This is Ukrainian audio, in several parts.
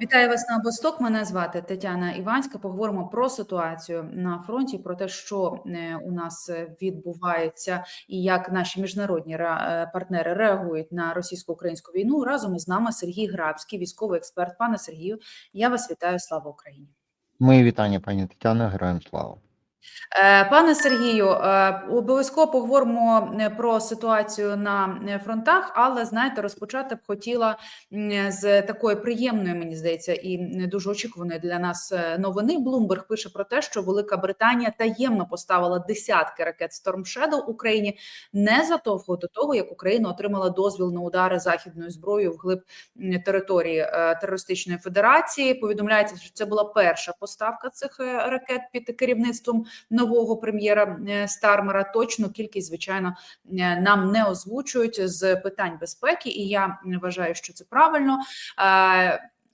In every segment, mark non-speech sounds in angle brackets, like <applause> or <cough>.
Вітаю вас на Босток. Мене звати Тетяна Іванська. Поговоримо про ситуацію на фронті, про те, що е, у нас відбувається, і як наші міжнародні е, партнери реагують на російсько-українську війну. Разом із нами Сергій Грабський, військовий експерт. Пане Сергію, я вас вітаю. Слава Україні. Мої вітання, пані Тетяна, героям слава. Е, Пане Сергію, е, обов'язково поговоримо е, про ситуацію на фронтах, але знаєте, розпочати б хотіла з такої приємної, мені здається, і дуже очікуваної для нас новини. Блумберг пише про те, що Велика Британія таємно поставила десятки ракет Storm Shadow Україні незадовго до того, як Україна отримала дозвіл на удари західною зброєю вглиб м, території терористичної федерації. Повідомляється, що це була перша поставка цих ракет під керівництвом нового прем'єра е, Стармера. Точну кількість, звичайно, е, нам не озвучують з питань безпеки, і я вважаю, що це правильно.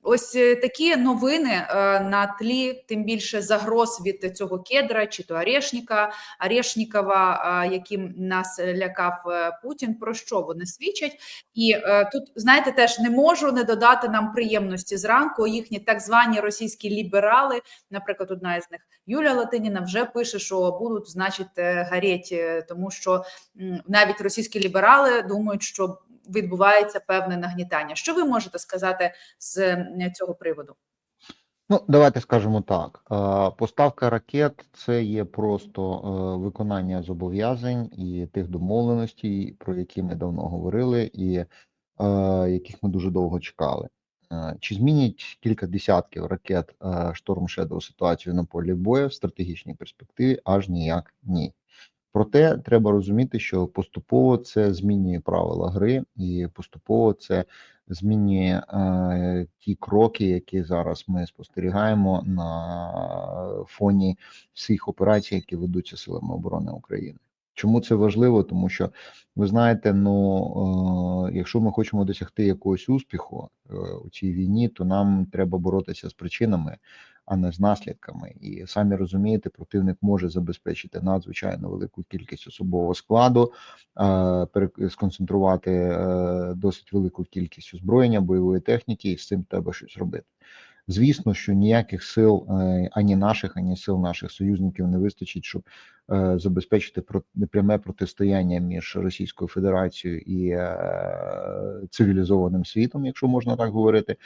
Ось е, такі новини е, на тлі, тим більше загроз від цього кедра чи то Арешніка, Арешнікова, яким нас лякав е, Путін. Про що вони свідчать? І тут знаєте, теж не можу не додати нам приємності зранку. Їхні так звані російські ліберали, наприклад, одна із них Юлія Латиніна вже пише, що будуть, значить, гареть, тому що навіть російські ліберали думають, що відбувається певне нагнітання. Що ви можете сказати з е, цього приводу? Ну, давайте скажемо так: е, поставка ракет це є просто е, виконання зобов'язань і тих домовленостей, про які ми давно говорили, і яких ми дуже довго чекали. Чи змінять кілька десятків ракет Storm Shadow ситуацію на полі бою в стратегічній перспективі? Аж ніяк ні. Проте треба розуміти, що поступово це змінює правила гри, і поступово це змінює е, ті кроки, які зараз ми спостерігаємо на фоні всіх операцій, які ведуться силами оборони України. Чому це важливо? Тому що ви знаєте, ну е, якщо ми хочемо досягти якогось успіху е, у цій війні, то нам треба боротися з причинами, а не з наслідками. І самі розумієте, противник може забезпечити надзвичайно велику кількість особового складу, е, сконцентрувати е, досить велику кількість озброєння, бойової техніки, і з цим треба щось робити. Звісно, що ніяких сил е, ані наших, ані сил наших союзників не вистачить, щоб е, забезпечити про- пряме протистояння між Російською Федерацією і е, цивілізованим світом, якщо можна так говорити,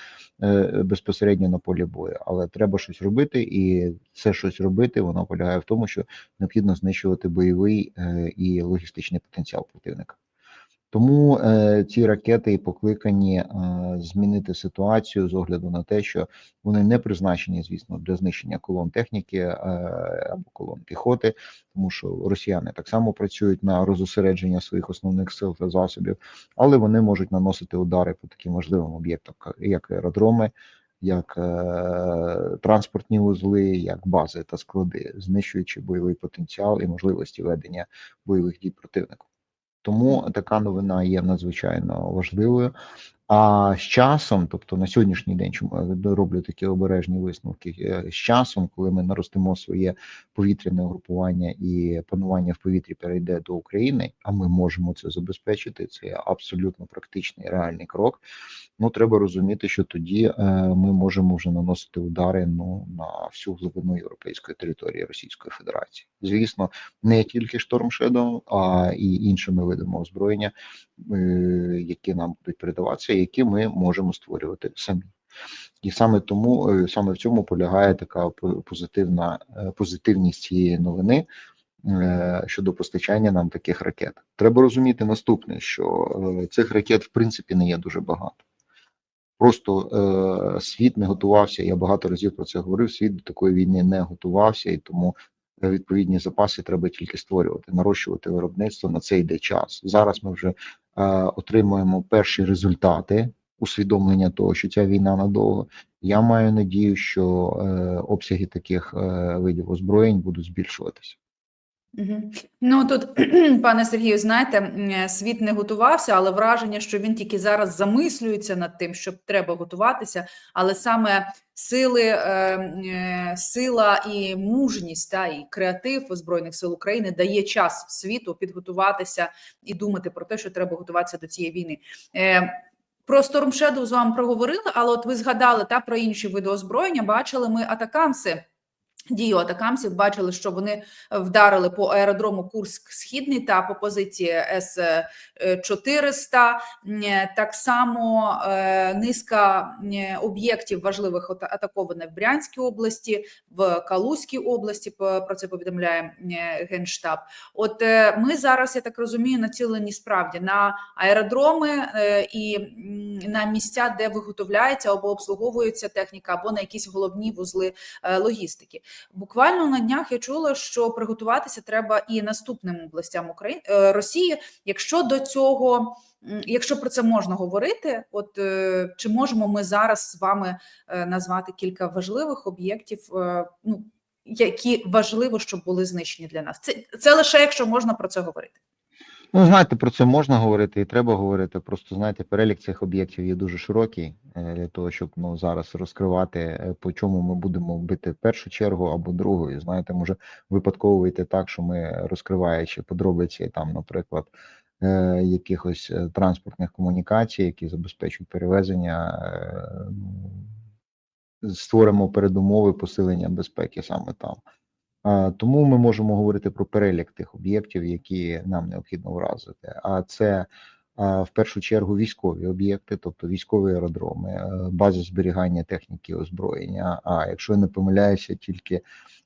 безпосередньо на полі бою. Але треба щось робити, і це щось робити, воно полягає в тому, що необхідно знищувати бойовий і логістичний потенціал противника. Тому е, ці ракети і покликані е, змінити ситуацію з огляду на те, що вони не призначені, звісно, для знищення колон техніки е, або колон піхоти, тому що росіяни так само працюють на розосередження своїх основних сил та засобів, але вони можуть наносити удари по таким важливим об'єктам, як аеродроми. Як е, транспортні вузли, як бази та склади, знищуючи бойовий потенціал і можливості ведення бойових дій противнику. Тому така новина є надзвичайно важливою. А з часом, тобто на сьогоднішній день, чому я роблю такі обережні висновки, е, з часом, коли ми наростимо своє повітряне угрупування і панування в повітрі перейде до України, а ми можемо це забезпечити. Це абсолютно практичний реальний крок. Ну треба розуміти, що тоді е, ми можемо вже наносити удари ну на всю глибину європейської території Російської Федерації. Звісно, не тільки Storm Shadow, а і іншими видами озброєння, е, які нам будуть передаватися, які ми можемо створювати самі. І саме тому е, саме в цьому полягає така позитивна е, позитивність цієї новини е, щодо постачання нам таких ракет. Треба розуміти наступне, що е, цих ракет в принципі не є дуже багато. Просто е, світ не готувався. Я багато разів про це говорив. Світ до такої війни не готувався, і тому е, відповідні запаси треба тільки створювати, нарощувати виробництво. На це йде час. Зараз ми вже е, отримуємо перші результати усвідомлення того, що ця війна надовго. Я маю надію, що е, обсяги таких е, видів озброєнь будуть збільшуватися. Ну тут, <clears throat> пане Сергію, знаєте, е, світ не готувався, але враження, що він тільки зараз замислюється над тим, що треба готуватися, але саме сили, е, е, сила і мужність та і креатив Збройних сил України дає час світу підготуватися і думати про те, що треба готуватися до цієї війни. Про Storm Shadow з вами проговорили, але от ви згадали та про інші види озброєння. Бачили ми атакамси. Дію атакамсів бачили, що вони вдарили по аеродрому Курськ Східний та по позиції С 400 Так само е, низка е, об'єктів важливих ата- атакована в Брянській області, в Калузькій області. Про це повідомляє е, генштаб. От е, ми зараз, я так розумію, націлені справді на аеродроми е, і на місця, де виготовляється або обслуговується техніка, або на якісь головні вузли е, логістики. Буквально на днях я чула, що приготуватися треба і наступним областям України Росії. Якщо до цього, якщо про це можна говорити, от е, чи можемо ми зараз з вами е, назвати кілька важливих об'єктів, е, ну які важливо, щоб були знищені для нас? Це, це лише якщо можна про це говорити. Ну, знаєте, про це можна говорити і треба говорити. Просто знаєте, перелік цих об'єктів є дуже широкий е, для того, щоб ну зараз розкривати, е, по чому ми будемо бити першу чергу або другу. І знаєте, може випадково вийти так, що ми розкриваючи подробиці там, наприклад, е, якихось транспортних комунікацій, які забезпечують перевезення. ну, Створимо передумови посилення безпеки саме там. Тому ми можемо говорити про перелік тих об'єктів, які нам необхідно вразити. А це в першу чергу військові об'єкти, тобто військові аеродроми, е, бази зберігання техніки озброєння. А якщо я не помиляюся, тільки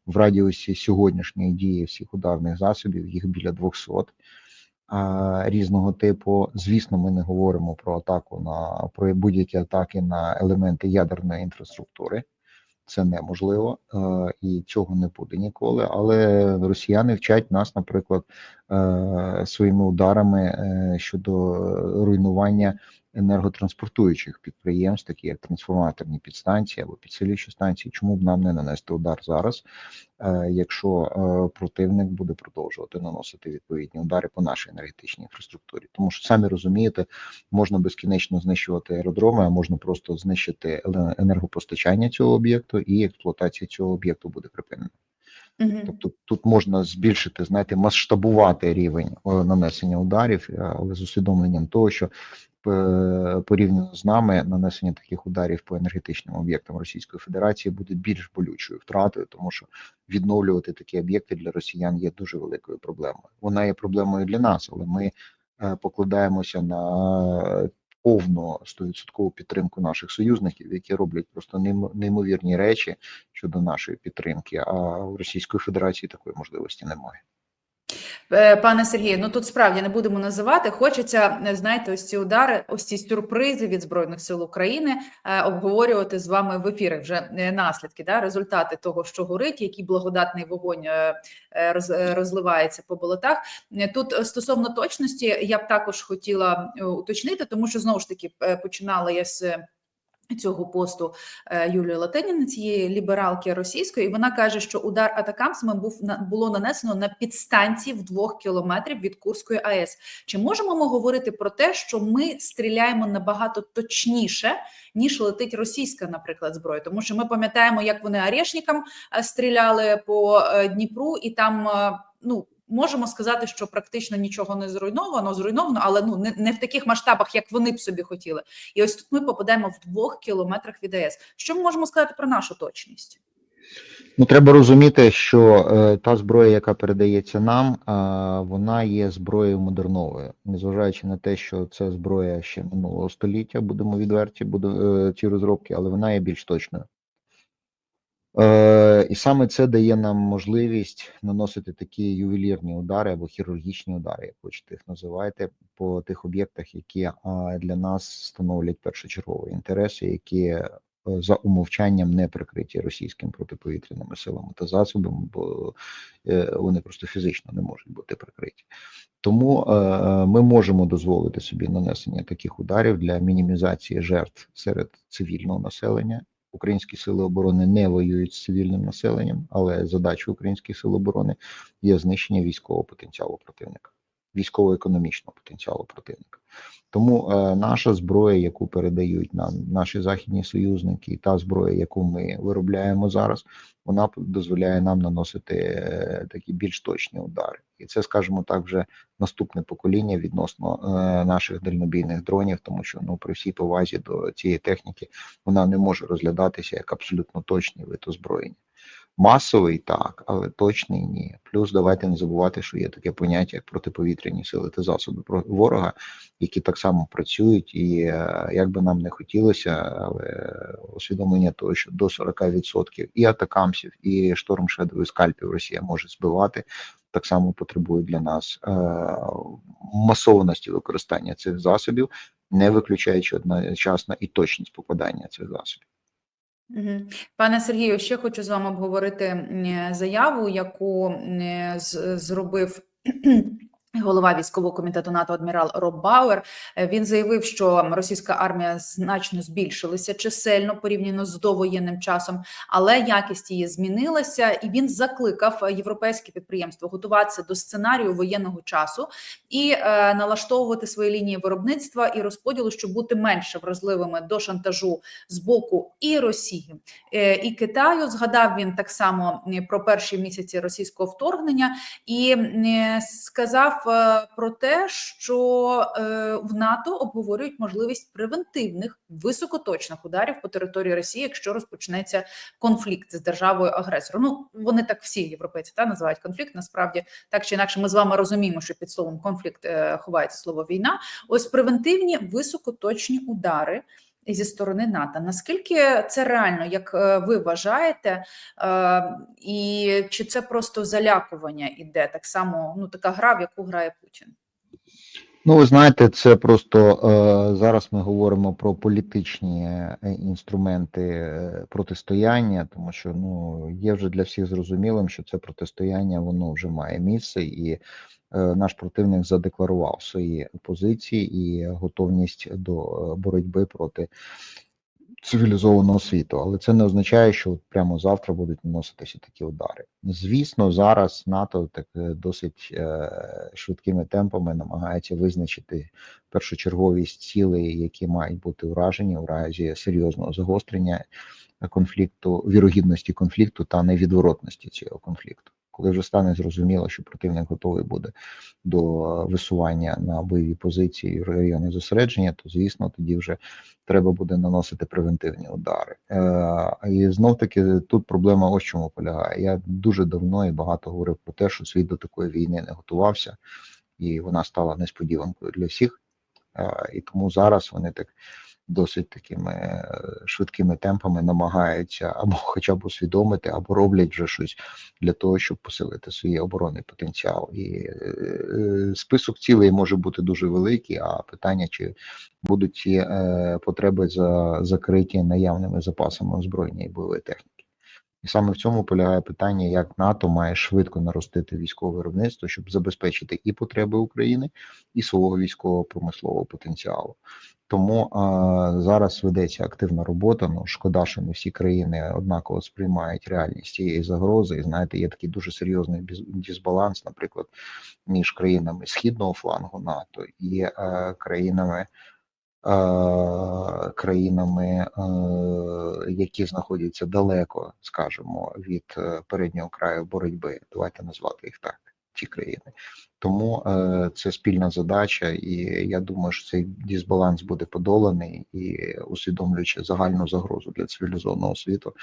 в радіусі сьогоднішньої дії всіх ударних засобів їх біля 200 різного типу. Звісно, ми не говоримо про атаку на про будь-які атаки на елементи ядерної інфраструктури це неможливо е, і цього не буде ніколи. Але росіяни вчать нас, наприклад, своїми ударами е, щодо руйнування енерготранспортуючих підприємств, такі як трансформаторні підстанції або підсилюючі станції. Чому б нам не нанести удар зараз, е, якщо е, противник буде продовжувати наносити відповідні удари по нашій енергетичній інфраструктурі? Тому що самі розумієте, можна безкінечно знищувати аеродроми, а можна просто знищити енергопостачання цього об'єкту, і експлуатація цього об'єкту буде припинена. Мгм. Тобто тут можна збільшити, знаєте, масштабувати рівень е, нанесення ударів, е, але з усвідомленням того, що е, порівняно з нами нанесення таких ударів по енергетичним об'єктам Російської Федерації буде більш болючою втратою, тому що відновлювати такі об'єкти для росіян є дуже великою проблемою. Вона є проблемою для нас, але ми покладаємося на повну 100% підтримку наших союзників, які роблять просто неймо- неймовірні речі щодо нашої підтримки. А в Російської Федерації такої можливості немає. Е, Пане Сергію, ну тут справді не будемо називати. Хочеться, е, знаєте, ось ці удари, ось ці сюрпризи від Збройних сил України е, обговорювати з вами в ефірі вже наслідки, да, результати того, що горить, який благодатний вогонь роз- розливається по болотах. Тут стосовно точності, я б також хотіла уточнити, тому що знову ж таки починала я з. Цього посту е, Юлії Латиніни, цієї лібералки російської, і вона каже, що удар атакамсами був було нанесено на підстанції в двох кілометрів від Курської АЕС. Чи можемо ми говорити про те, що ми стріляємо набагато точніше, ніж летить російська, наприклад, зброя? Тому що ми пам'ятаємо, як вони арешникам е, стріляли по е, Дніпру, і там ну. Можемо сказати, що практично нічого не зруйновано, зруйновано, але ну не, не в таких масштабах, як вони б собі хотіли. І ось тут ми попадемо в двох кілометрах від АЕС. Що ми можемо сказати про нашу точність? Ну, треба розуміти, що е, та зброя, яка передається нам, е, вона є зброєю модерновою, незважаючи на те, що це зброя ще минулого століття, будемо відверті, буде е, ці розробки, але вона є більш точною. Е, і саме це дає нам можливість наносити такі ювелірні удари або хірургічні удари, як хочете їх називайте, по тих об'єктах, які е, для нас становлять першочерговий інтерес, які е, за умовчанням не прикриті російськими протиповітряними силами та засобами, бо вони просто фізично не можуть бути прикриті. Тому ми можемо дозволити собі нанесення таких ударів для мінімізації жертв серед цивільного населення. Українські сили оборони не воюють з цивільним населенням, але задача українських сил оборони є знищення військового потенціалу противника. Військово-економічного потенціалу противника. Тому е, наша зброя, яку передають нам наші західні союзники, і та зброя, яку ми виробляємо зараз, вона дозволяє нам наносити е, такі більш точні удари. І це, скажімо так, вже наступне покоління відносно е, наших дальнобійних дронів, тому що ну при всій повазі до цієї техніки вона не може розглядатися як абсолютно точний вид озброєння. Масовий так, але точний ні. Плюс давайте не забувати, що є таке поняття як протиповітряні сили та засоби ворога, які так само працюють, і е, як би нам не хотілося, але усвідомлення того, що до 40% і атакамсів, і шторм шедових скальпів Росія може збивати, так само потребують для нас е, масованості використання цих засобів, не виключаючи одночасно і точність попадання цих засобів. Пане Сергію, ще хочу з вами обговорити заяву, яку м, з- зробив голова військового комітету НАТО адмірал Роб Бауер. Е, Він заявив, що російська армія значно збільшилася чисельно порівняно з довоєнним часом, але якість її змінилася, і він закликав європейські підприємства готуватися до сценарію воєнного часу і е, налаштовувати свої лінії виробництва і розподілу, щоб бути менше вразливими до шантажу з боку і Росії, е, і Китаю. Згадав він так само е, про перші місяці російського вторгнення і е, сказав е, про те, що е, в НАТО обговорюють можливість превентивних високоточних ударів по території Росії, якщо розпочнеться конфлікт з державою агресором. Ну вони так всі європейці та називають конфлікт. Насправді так чи інакше, ми з вами розуміємо, що під словом конфлікт е, ховається слово війна. Ось превентивні високоточні удари зі сторони НАТО. Наскільки це реально, як е, ви вважаєте, Е, і чи це просто залякування іде так само? Ну така гра, в яку грає Путін? Ну, ви знаєте, це просто е, зараз ми говоримо про політичні е, інструменти е, протистояння, тому що ну є вже для всіх зрозумілим, що це протистояння воно вже має місце, і е, наш противник задекларував свої позиції і готовність до е, боротьби проти цивілізованого світу, але це не означає, що от прямо завтра будуть наноситися такі удари. Звісно, зараз НАТО так е, досить е, швидкими темпами намагається визначити першочерговість цілей, які мають бути уражені у разі серйозного загострення конфлікту, вірогідності конфлікту та невідворотності цього конфлікту. Коли вже стане зрозуміло, що противник готовий буде до висування на бойові позиції в районі зосередження, то звісно тоді вже треба буде наносити превентивні удари. Е, і знов таки тут проблема ось чому полягає. Я дуже давно і багато говорив про те, що світ до такої війни не готувався, і вона стала несподіванкою для всіх. Е, і тому зараз вони так досить такими е, швидкими темпами намагаються або хоча б усвідомити, або роблять вже щось для того, щоб посилити свій оборонний потенціал. І е, список цілей може бути дуже великий, а питання, чи будуть ці е, потреби за закриті наявними запасами озброєння і бойової техніки. І саме в цьому полягає питання, як НАТО має швидко наростити військове виробництво, щоб забезпечити і потреби України, і свого військового промислового потенціалу. Тому а, зараз ведеться активна робота. Ну шкода, що не всі країни однаково сприймають реальність цієї загрози. І знаєте, є такий дуже серйозний дисбаланс, наприклад, між країнами східного флангу НАТО і е, країнами. е, Країнами, е, які знаходяться далеко, скажімо, від переднього краю боротьби, давайте назвати їх так, ті країни. Тому е, це спільна задача, і я думаю, що цей дисбаланс буде подоланий і усвідомлюючи загальну загрозу для цивілізованого світу,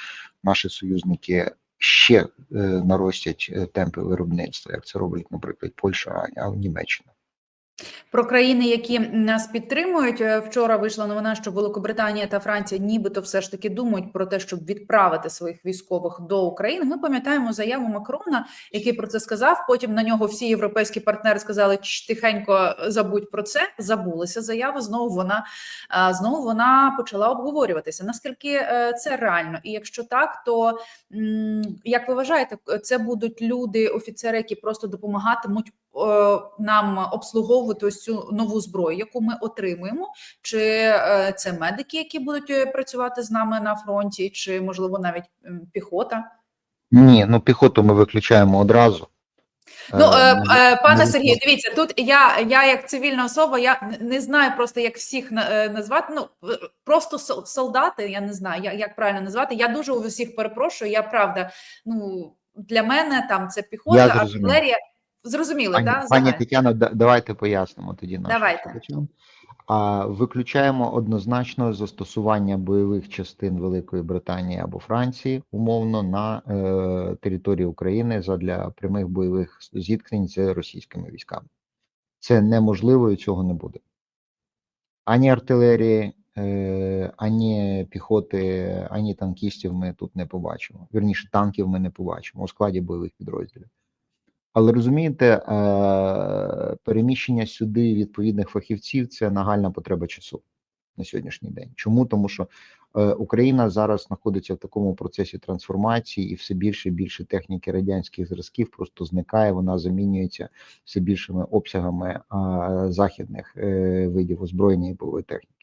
наші союзники ще е, наростять е, темпи виробництва, як це роблять, наприклад, Польща, а Німеччина. Про країни, які нас підтримують, е, вчора вийшла новина, що Великобританія та Франція нібито все ж таки думають про те, щоб відправити своїх військових до України. Ми пам'ятаємо заяву Макрона, який про це сказав. Потім на нього всі європейські партнери сказали, «Чш, тихенько забудь про це. Забулися заява. Знову вона знову вона почала обговорюватися. Наскільки е, це реально? І якщо так, то як ви вважаєте, це будуть люди, офіцери, які просто допомагатимуть е, нам обслуговувати ось цю нову зброю, яку ми отримуємо, чи е, це медики, які будуть е, працювати з нами на фронті, чи можливо навіть піхота? Ні, ну піхоту ми виключаємо одразу. Ну, е, е, пане Сергію, дивіться, тут я, я як цивільна особа, я не знаю просто, як всіх е, назвати. Ну, е, просто сол- солдати, я не знаю, як правильно назвати. Я дуже у всіх перепрошую. Я правда, ну для мене там це піхота, артилерія. Зрозуміли, Пані, так? пані Тетяно, давайте пояснимо тоді нашим Давайте. слухачам. А виключаємо однозначно застосування бойових частин Великої Британії або Франції умовно на е, території України задля прямих бойових зіткнень з російськими військами. Це неможливо і цього не буде. Ані артилерії, е, ані піхоти, ані танкістів ми тут не побачимо. Вірніше, танків ми не побачимо у складі бойових підрозділів. Але розумієте, е, переміщення сюди відповідних фахівців це нагальна потреба часу на сьогоднішній день. Чому? Тому що е, Україна зараз знаходиться в такому процесі трансформації, і все більше і більше техніки радянських зразків просто зникає. Вона замінюється все більшими обсягами е, західних видів озброєння і бойової техніки.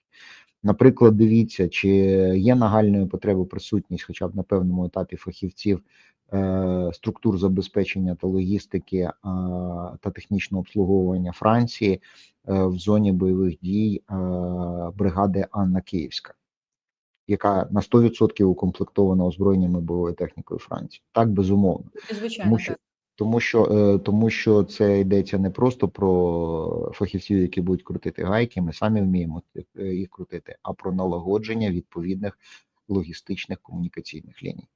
Наприклад, дивіться, чи є нагальною потребою присутність, хоча б на певному етапі фахівців структур забезпечення та логістики е, та технічного обслуговування Франції е, в зоні бойових дій е, бригади Анна Київська, яка на 100% укомплектована озброєннями бойовою технікою Франції. Так, безумовно. Звичайно, Тому що, так. тому що, е, тому що це йдеться не просто про фахівців, які будуть крутити гайки, ми самі вміємо е, їх крутити, а про налагодження відповідних логістичних комунікаційних ліній,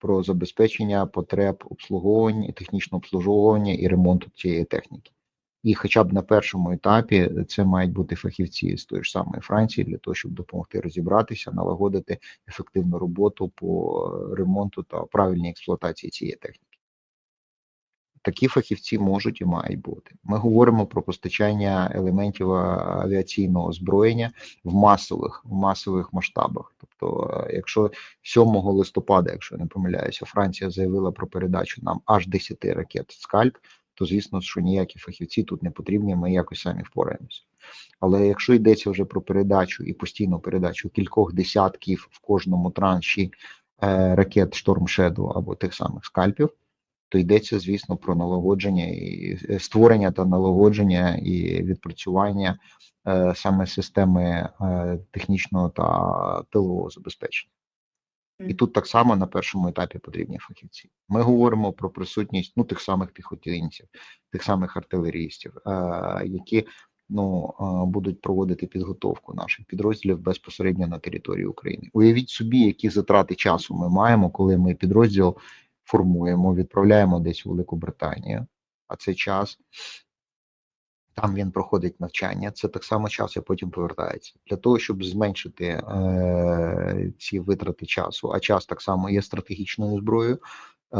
про забезпечення потреб обслуговування, технічного обслуговування і ремонту цієї техніки. І хоча б на першому етапі це мають бути фахівці з тої ж самої Франції для того, щоб допомогти розібратися, налагодити ефективну роботу по ремонту та правильній експлуатації цієї техніки. Такі фахівці можуть і мають бути. Ми говоримо про постачання елементів авіаційного озброєння в масових в масових масштабах. Тобто, е, якщо 7 листопада, якщо не помиляюся, Франція заявила про передачу нам аж 10 ракет скальп, то звісно, що ніякі фахівці тут не потрібні. Ми якось самі впораємося. Але якщо йдеться вже про передачу і постійну передачу кількох десятків в кожному транші е, ракет Storm Shadow або тих самих скальпів то йдеться, звісно, про налагодження і е, створення та налагодження і відпрацювання е, саме системи е, технічного та тилового забезпечення. І тут так само на першому етапі потрібні фахівці. Ми говоримо про присутність ну тих самих піхотинців, тих самих артилерістів, е, які ну е, будуть проводити підготовку наших підрозділів безпосередньо на території України. Уявіть собі, які затрати часу ми маємо, коли ми підрозділ формуємо, відправляємо десь у Велику Британію, а цей час там він проходить навчання. Це так само час, і потім повертається для того, щоб зменшити е, ці витрати часу. А час так само є стратегічною зброєю. Е,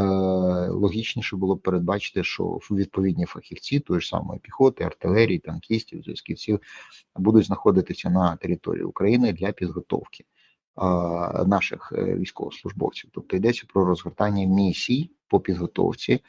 логічніше було б передбачити, що відповідні фахівці тої ж самої піхоти, артилерії, танкістів, зв'язківців будуть знаходитися на території України для підготовки наших е, військовослужбовців. Тобто йдеться про розгортання місій по підготовці е,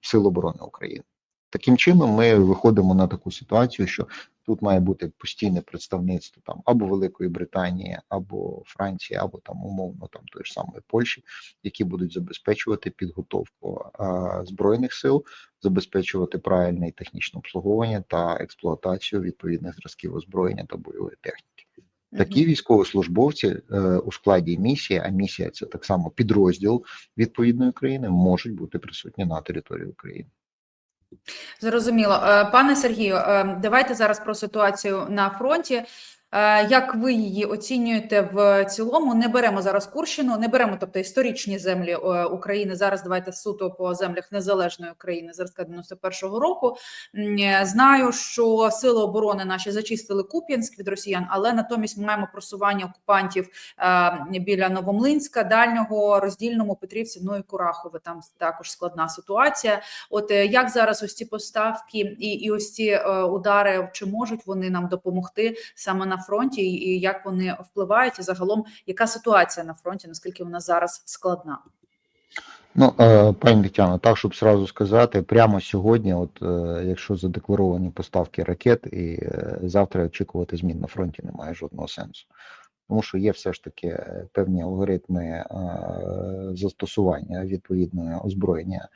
Сил оборони України. Таким чином, ми виходимо на таку ситуацію, що тут має бути постійне представництво там або Великої Британії, або Франції, або там умовно там тої ж самої Польщі, які будуть забезпечувати підготовку е, збройних сил, забезпечувати правильне технічне обслуговування та експлуатацію відповідних зразків озброєння та бойової техніки. Такі військовослужбовці е, у складі місії, а місія це так само підрозділ відповідної країни, можуть бути присутні на території України. Зрозуміло. Е, Пане Сергію, е, давайте зараз про ситуацію на фронті. Е, Як ви її оцінюєте в цілому? Не беремо зараз Курщину, не беремо, тобто історичні землі е, України. Зараз давайте суто по землях незалежної України зразка 91-го року. Е, Знаю, що сили оборони наші зачистили Куп'янськ від росіян, але натомість ми маємо просування окупантів біля Новомлинська, дальнього роздільному Петрівці, ну і Курахове. Там також складна ситуація. От як зараз ось ці поставки і, і ось ці удари, чи можуть вони нам допомогти саме на фронті, і, як вони впливають, і загалом яка ситуація на фронті, наскільки вона зараз складна? Ну, е, пані Тетяно, так, щоб сразу сказати, прямо сьогодні, от е, якщо задекларовані поставки ракет, і е, завтра очікувати змін на фронті немає жодного сенсу. тому що є все ж таки певні алгоритми застосування відповідного озброєння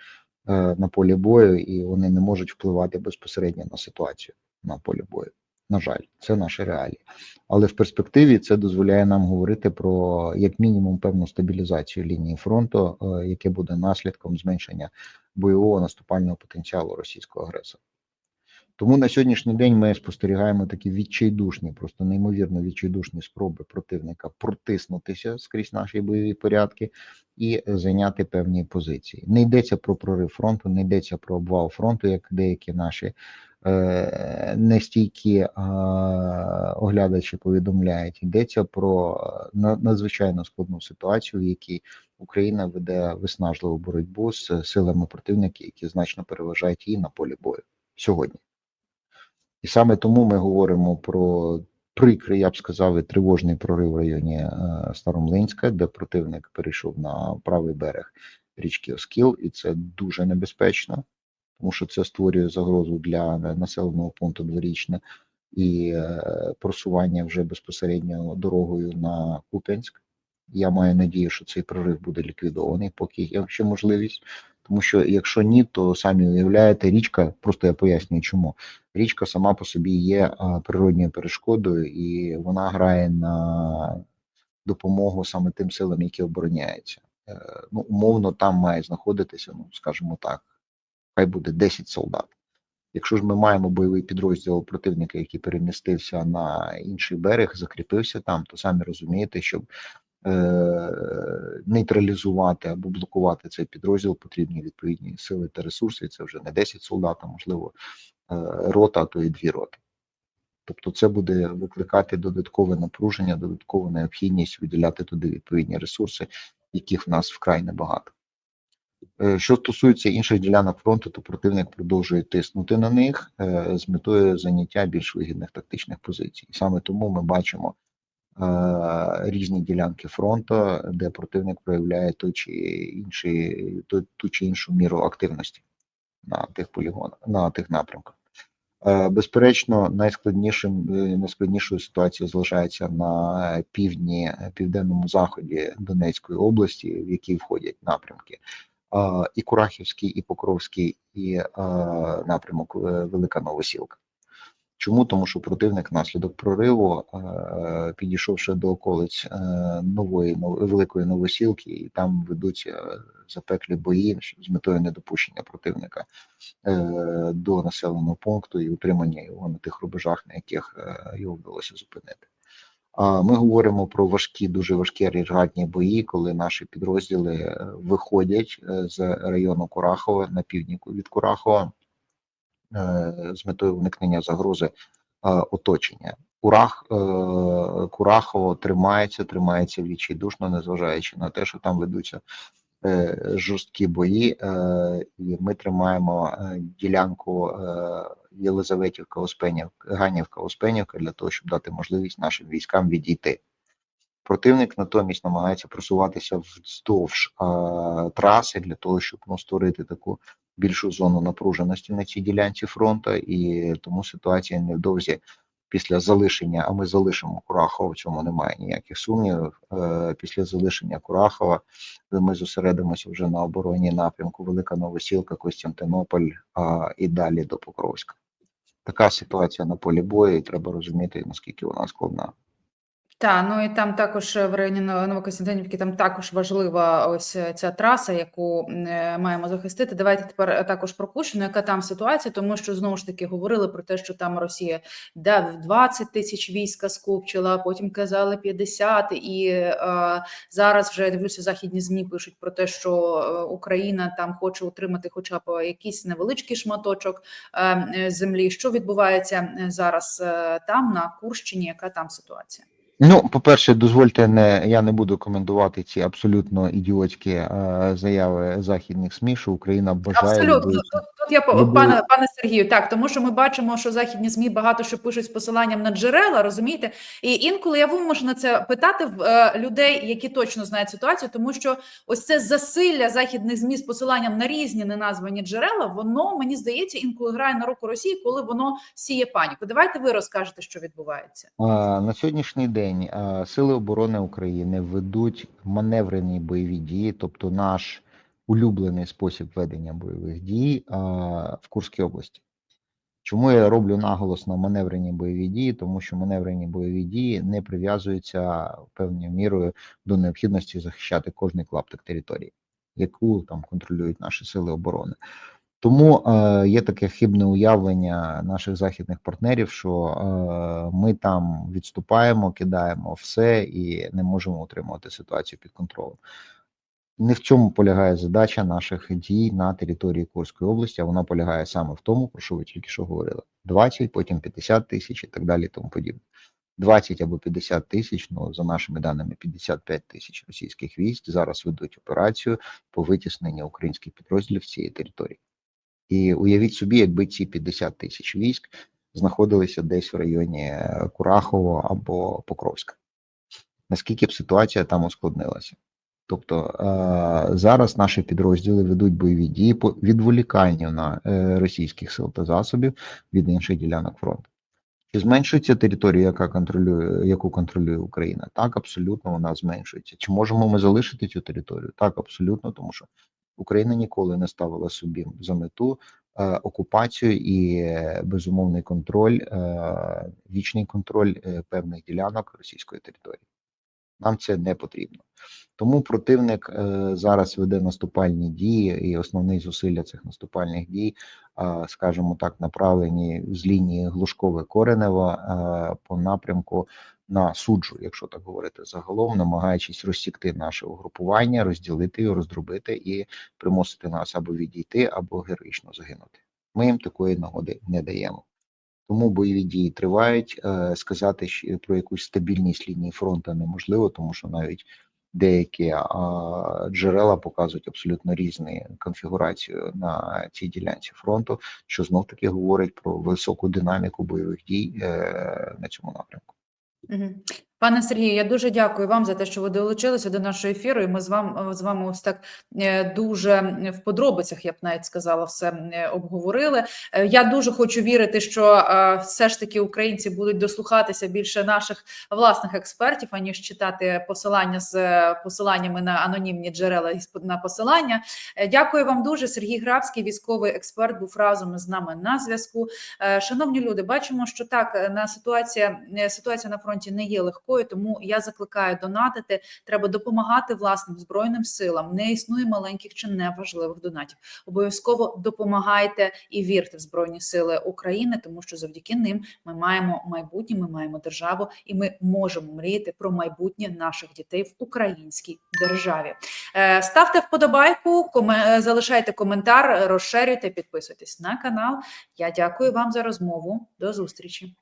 на полі бою, і вони не можуть впливати безпосередньо на ситуацію на полі бою. На жаль, це наші реалії. Але в перспективі це дозволяє нам говорити про як мінімум певну стабілізацію лінії фронту, е, яке буде наслідком зменшення бойового наступального потенціалу російського агресора. Тому на сьогоднішній день ми спостерігаємо такі відчайдушні, просто неймовірно відчайдушні спроби противника протиснутися скрізь наші бойові порядки і зайняти певні позиції. Не йдеться про прорив фронту, не йдеться про обвал фронту, як деякі наші нестійкі е, оглядачі повідомляють. Йдеться про е, на- надзвичайно складну ситуацію, в якій Україна веде виснажливу боротьбу з силами противника, які значно переважають її на полі бою сьогодні. І саме тому ми говоримо про прикрий, я б сказав, і тривожний прорив в районі е, Старомлинська, де противник перейшов на правий берег річки Оскіл, і це дуже небезпечно, тому що це створює загрозу для населеного пункту дворічне і е, просування вже безпосередньо дорогою на Куп'янськ. Я маю надію, що цей прорив буде ліквідований, поки є ще можливість. Тому що якщо ні, то самі уявляєте, річка, просто я пояснюю, чому річка сама по собі є природньою перешкодою, і вона грає на допомогу саме тим силам, які обороняються. Е, Ну, умовно, там має знаходитися, ну скажімо так, хай буде 10 солдат. Якщо ж ми маємо бойовий підрозділ противника, який перемістився на інший берег, закріпився там, то самі розумієте, щоб е, нейтралізувати або блокувати цей підрозділ, потрібні відповідні сили та ресурси. Це вже не 10 солдат, а можливо е, рота, а то і дві роти. Тобто це буде викликати додаткове напруження, додаткову необхідність виділяти туди відповідні ресурси, яких в нас вкрай небагато. Е, Що стосується інших ділянок фронту, то противник продовжує тиснути на них е, з метою заняття більш вигідних тактичних позицій. Саме тому ми бачимо е, різні ділянки фронту, де противник проявляє ту чи інший, ту, ту чи іншу міру активності на тих полігонах, на тих напрямках. Безперечно, найскладнішим найскладнішою ситуацією залишається на півдні, південному заході Донецької області, в який входять напрямки і Курахівський, і Покровський, і е, напрямок е, Велика Новосілка. Чому? Тому що противник внаслідок прориву, е, підійшовши до околиць нової нов- великої новосілки, і там ведуться запеклі бої з метою недопущення противника до населеного пункту і утримання його на тих рубежах, на яких його вдалося зупинити. Ми говоримо про важкі, дуже важкі ріжгатні бої, коли наші підрозділи е, виходять е, з району Курахова на півдні від Курахова е, з метою уникнення загрози оточення. Курах, Курахово тримається, тримається в душно, незважаючи на те, що там ведуться жорсткі бої, е, і ми тримаємо е, ділянку е, Єлизаветівка, Успенівка, Ганівка, Успенівка для того, щоб дати можливість нашим військам відійти. Противник натомість намагається просуватися вздовж е, траси для того, щоб ну, створити таку більшу зону напруженості на цій ділянці фронту, і тому ситуація невдовзі після залишення, а ми залишимо Курахова, в цьому немає ніяких сумнівів. Е, після залишення Курахова ми зосередимося вже на обороні напрямку Велика Новосілка, Костянтинополь і далі до Покровська. Така ситуація на полі бою, і треба розуміти, наскільки вона складна. Так, ну і там також е, в районі Ново- Новокостянтинівки там також важлива ось е, ця траса, яку е, маємо захистити. Давайте тепер також про Кущину, яка там ситуація, тому що знову ж таки говорили про те, що там Росія де в 20 тисяч війська скупчила, потім казали 50, і е, зараз вже я дивлюся, західні змі пишуть про те, що Україна там хоче утримати хоча б якийсь невеличкий шматочок е, е, землі. Що відбувається зараз е, там на Курщині? Яка там ситуація? Ну, по-перше, дозвольте, не я не буду коментувати ці абсолютно ідіотські е, заяви західних СМІ, що Україна бажає Абсолютно, тут, Тут я Любов. пане пане Сергію, так тому що ми бачимо, що західні змі багато що пишуть з посиланням на джерела, розумієте? І інколи я вимушена це питати в е, людей, які точно знають ситуацію, тому що ось це засилля західних змі з посиланням на різні неназвані джерела, воно мені здається інколи грає на руку Росії, коли воно сіє паніку. Давайте ви розкажете, що відбувається. А, На сьогоднішній день а, Сили оборони України ведуть маневрені бойові дії, тобто наш улюблений спосіб ведення бойових дій а, в Курській області. Чому я роблю наголос на маневрені бойові дії? Тому що маневрені бойові дії не прив'язуються певною мірою до необхідності захищати кожний клаптик території, яку там контролюють наші сили оборони. Тому е, є таке хибне уявлення наших західних партнерів, що е, ми там відступаємо, кидаємо все і не можемо утримувати ситуацію під контролем. Не в цьому полягає задача наших дій на території Курської області, а вона полягає саме в тому, про що ви тільки що говорили: 20, потім 50 тисяч і так далі, і тому подібне. 20 або 50 тисяч, ну за нашими даними, 55 тисяч російських військ зараз ведуть операцію по витісненню українських підрозділів з цієї території. І уявіть собі, якби ці 50 тисяч військ знаходилися десь в районі е, Курахово або Покровська. Наскільки б ситуація там ускладнилася? Тобто е, зараз наші підрозділи ведуть бойові дії по відволіканню на е, російських сил та засобів від інших ділянок фронту. Чи зменшується територія, яка контролює, яку контролює Україна? Так, абсолютно вона зменшується. Чи можемо ми залишити цю територію? Так, абсолютно, тому що Україна ніколи не ставила собі за мету е, окупацію і е, безумовний контроль, е, вічний контроль е, певних ділянок російської території. Нам це не потрібно. Тому противник е, зараз веде наступальні дії, і основні зусилля цих наступальних дій, е, скажімо так, направлені з лінії Глушкове Коренево е, по напрямку на суджу, якщо так говорити загалом, намагаючись розсікти наше угрупування, розділити його, роздробити і примусити нас або відійти, або героїчно загинути. Ми їм такої нагоди не даємо. Тому бойові дії тривають. Е, Сказати про якусь стабільність лінії фронту неможливо, тому що навіть деякі джерела показують абсолютно різну конфігурацію на цій ділянці фронту, що знов таки говорить про високу динаміку бойових дій е, на цьому напрямку. Пане Сергію, я дуже дякую вам за те, що ви долучилися до нашого ефіру. І ми з вами з вами ось так е, дуже в подробицях, я б навіть сказала, все е, обговорили. Е, Я дуже хочу вірити, що все ж таки українці будуть дослухатися більше наших власних експертів, аніж читати посилання з посиланнями на анонімні джерела і з- на посилання. Дякую вам дуже. Сергій Грабський, військовий експерт, був разом із нами на зв'язку. Шановні люди, бачимо, що так на ситуація ситуація на фронті не є легкою, тому я закликаю донатити. Треба допомагати власним збройним силам. Не існує маленьких чи неважливих донатів. Обов'язково допомагайте і вірте в збройні сили України, тому що завдяки ним ми маємо майбутнє, ми маємо державу, і ми можемо мріяти про майбутнє наших дітей в українській державі. Е, Ставте вподобайку, е, залишайте коментар, розширюйте, підписуйтесь на канал. Я дякую вам за розмову. До зустрічі.